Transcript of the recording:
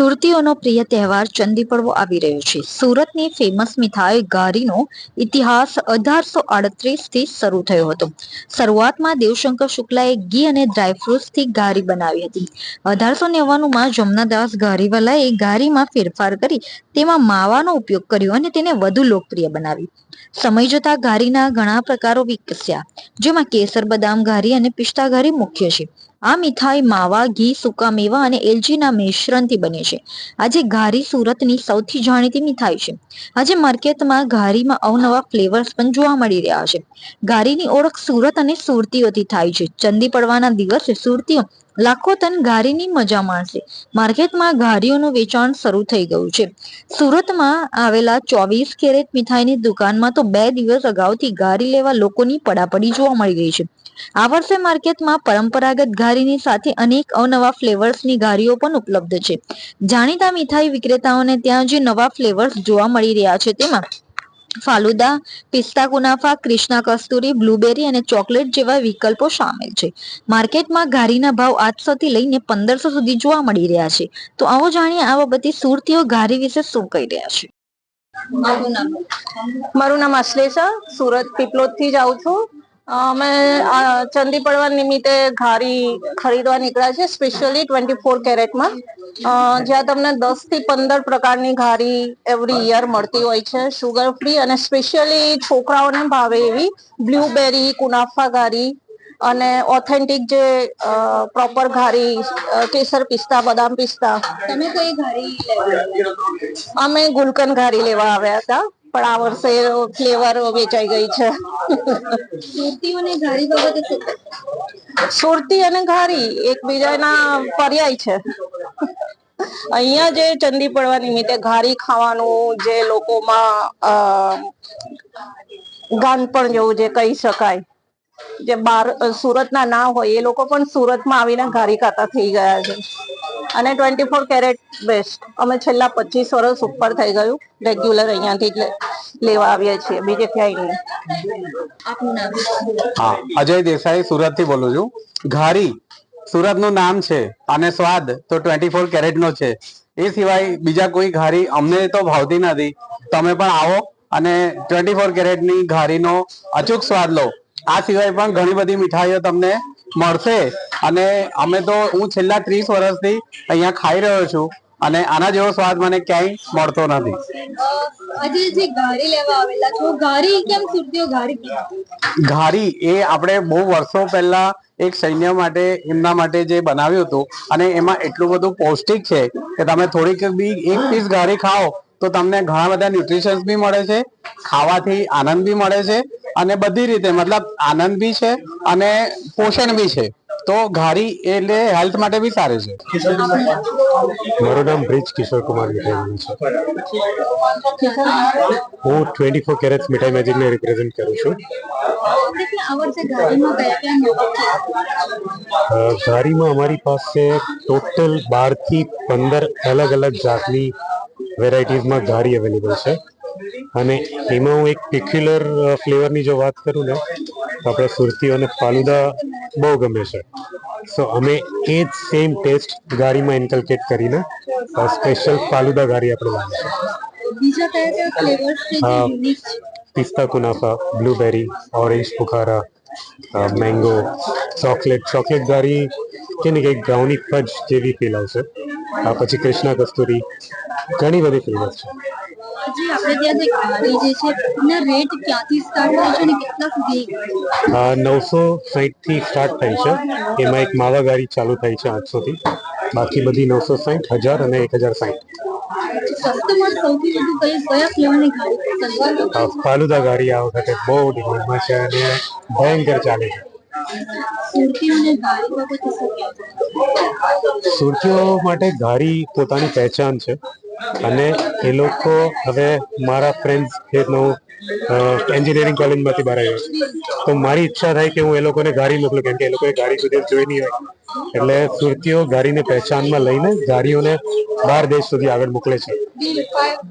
સુરતીઓનો પ્રિય તહેવાર ચંદી પડવો આવી રહ્યો છે. સુરતની ફેમસ મીઠાઈ ઘારીનો ઇતિહાસ અઢારસો થી શરૂ થયો હતો. શરૂઆતમાં દેવશંકર શુક્લાએ ઘી અને ડ્રાયફ્રૂટ્સથી ઘારી બનાવી હતી. અઢારસો નેવાણુંમાં જમનાદાસ ઘારીવાલાએ ઘારીમાં ફેરફાર કરી તેમાં માવાનો ઉપયોગ કર્યો અને તેને વધુ લોકપ્રિય બનાવી સમય જતા ઘારીના ઘણા પ્રકારો વિકસ્યા, જેમાં કેસર બદામ ઘારી અને પિસ્તા ઘારી મુખ્ય છે. આ મીઠાઈ માવા, ઘી, સૂકા મેવા અને એલચીના મિશ્રણથી બને છે. આજે ઘારી સુરતની સૌથી જાણીતી મીઠાઈ છે. આજે માર્કેટમાં ઘારીમાં અવનવા ફ્લેવર્સ પણ જોવા મળી રહ્યા છે. ઘારીની ઓળખ સુરત અને સુરતીઓથી થાય છે. ચંદી પડવાના દિવસે સુરતીઓ લાખો ટન ઘારીની મજા માણશે. માર્કેટમાં ઘારીઓનું વેચાણ શરૂ થઈ ગયું છે. સુરતમાં આવેલા ચોવીસ કેરેટ મીઠાઈની દુકાનમાં તો બે દિવસ અગાઉથી ઘારી લેવા લોકોની પડાપડી જોવા મળી ગઈ છે. આ વર્ષે માર્કેટમાં પરંપરાગત ઘારીની સાથે અનેક અવનવા ફ્લેવર્સની ઘારીઓ પણ ઉપલબ્ધ છે. જાણીતા મીઠાઈ વિક્રેતાઓને ત્યાં જે નવા ફ્લેવર્સ જોવા મળી રહ્યા છે તેમાં ફાલુદા, પિસ્તા કુનાફા ક્રિષ્ના કસ્તુરી, બ્લુબેરી અને ચોકલેટ જેવા વિકલ્પો સામેલ છે. માર્કેટમાં ઘારીના ભાવ આઠસોથી લઈને પંદરસો સુધી જોવા મળી રહ્યા છે. તો આવો જાણીએ આ બાબતે સુરતીઓ ઘારી વિશે શું કહી રહ્યા છે? મારું નામ અશ્લેષા, સુરત પીપલોદથી જ આવું છું. અમે ચંદી પડવા નિમિત્તે ઘારી ખરીદવા નીકળ્યા છે સ્પેશિયલી ટ્વેન્ટી ફોર કેરેટમાં જ્યાં તમને દસથી પંદર પ્રકારની ઘારી એવરી યર મળતી હોય છે શુગર ફ્રી અને સ્પેશિયલી છોકરાઓને ભાવે એવી બ્લ્યુબેરી કુનાફા ઘારી અને ઓથેન્ટિક જે પ્રોપર ઘારી કેસર પિસ્તા બદામ પિસ્તા. તમે કઈ ઘારી અમે ગુલકન ઘારી લેવા આવ્યા હતા. પણ આ વર્ષે ફ્લેવર વેચાઈ ગઈ છે. સુરતી અને ઘારી એકબીજાના પર્યાય છે. અહીંયા જે ચંદી પડવા નિમિત્તે ઘારી ખાવાનું જે લોકોમાં ગાનપણ જેવું જે કહી શકાય. જે બાર સુરતના ના હોય એ લોકો પણ સુરતમાં આવીને ઘારી ખાતા થઈ ગયા છે. અને ટ્વેન્ટી ફોર કેરેટ બેસ્ટ અમે છેલ્લા પચીસ વર્ષ ઉપર થઈ ગયું રેગ્યુલર અહીંયાથી જ લેવા આવીએ છીએ બીજે ક્યાંય નહીં. હા અજય દેસાઈ સુરતથી બોલું છું. ઘારી સુરતનું નામ છે અને સ્વાદ તો ટ્વેન્ટી ફોર કેરેટ નો છે. એ સિવાય બીજા કોઈ ઘારી અમને તો ભાવતી નથી. તમે પણ આવો અને ટ્વેન્ટી ફોર કેરેટની ઘારીનો અચૂક સ્વાદ લો. આ સિવાય પણ ઘણી બધી મીઠાઈઓ તમને મળશે. અને અમે તો હું છેલ્લા ત્રીસ વર્ષથી અહીંયા ખાઈ રહ્યો છું અને આના જેવો સ્વાદ મને ક્યાંય મળતો નથી. આજે જે ઘારી લેવા આવેલા છો ઘારી કેમ સુરતીઓ ઘારી ઘારી એ આપણે બહુ વર્ષો પહેલા એક સૈન્ય માટે એમના માટે જે બનાવ્યું હતું અને એમાં એટલું બધું પૌષ્ટિક છે કે તમે થોડીક બી એક પીસ ઘારી ખાઓ તો તમને ઘણા બધા ન્યુટ્રિશન્સ બી મળે છે ખાવાથી આનંદ બી મળે છે અને બધી રીતે, મતલબ આનંદ બી છે અને પોષણ બી છે. તો ઘારી એટલે હેલ્થ માટે બી સારી છે. મારું નામ બ્રિજ કિશોર કુમાર મીઠાઈ છે. હું ટ્વેન્ટી ફોર કેરેટ્સ મીઠાઈ મેજિકને રિપ્રેઝેન્ટ કરું છું. ઘારીમાં અમારી પાસે ટોટલ બારથી પંદર અલગ અલગ જાતની વેરાયટીઝમાં ઘારી અવેલેબલ છે. અને એમાં હું એક પિક્યુલર ફ્લેવરની જો વાત કરું ને તો આપણે સુરતીઓને ફાલુદા બહુ ગમે છે. સો અમે એ જ સેમ ટેસ્ટ ગારીમાં ઇન્કલ્કેટ કરીને સ્પેશિયલ ફાલુદા ગારી આપણે લાવી છે હા. પિસ્તા કુનાફા બ્લુબેરી ઓરેન્જ બુખારા મેંગો ચોકલેટ ચોકલેટ ગારી કે ને કંઈક બ્રાઉની ફજ જેવી ફીલ આવશે. આ પછી કૃષ્ણા કસ્તુરી ઘણી બધી ફેમસ છે. જે આપણે ત્યાં જે ઘારી જે છે એના રેટ ક્યાંથી સ્ટાર્ટ થાય છે અને કેટલા સુધી આ નવસો સાહીઠથી સ્ટાર્ટ થાય છે. એમાં એક માવા ગાડી ચાલુ થાય છે આઠસોથી. બાકી બધી નવસો સાહીઠ હજાર અને એક હજાર સાહીઠ ફાલુદા ગારી આ વખતે બહુ ડિમાન્ડમાં છે અને ભયંકર ચાલે છે. સુરતીઓ માટે ઘારી પોતાની પહેચાન છે. અને એ લોકો હવે મારા ફ્રેન્ડ્સ જેનો એન્જિનિયરિંગ કોલેજમાંથી બહાર આવ્યો છું. તો મારી ઈચ્છા થાય કે હું એ લોકોને ગાડી મોકલું, કેમ કે એ લોકોએ ગાડી સુધી જોઈ નહીં હોય. એટલે સુરતીઓ ગાડીને પહેચાનમાં લઈને ગાડીઓને બહાર દેશ સુધી આગળ મોકલે છે.